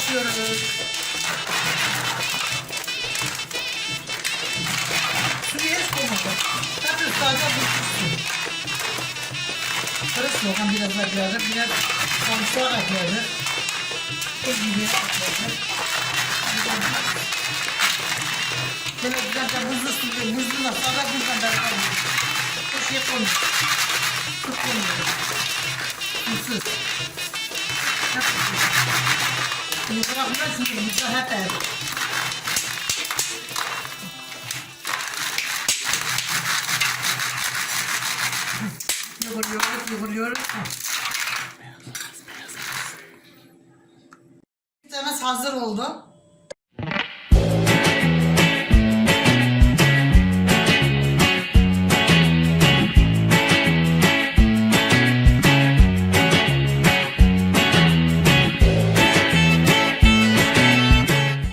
başlıyoruz. Suyu hiç koymadım. Zaten sadece bu su. Karışma bakalım biraz daha biraz sarımsak atıyoruz. Bu gibi atıyoruz. Böyle güzel de buzlu su, buzlu da sada buzdan beraber Bir şey koymuyor. Su koymuyor. Tuzsuz. Bunu bu da hep er. Yoğuruyoruz, yoğuruyoruz. Pizzamız hazır oldu.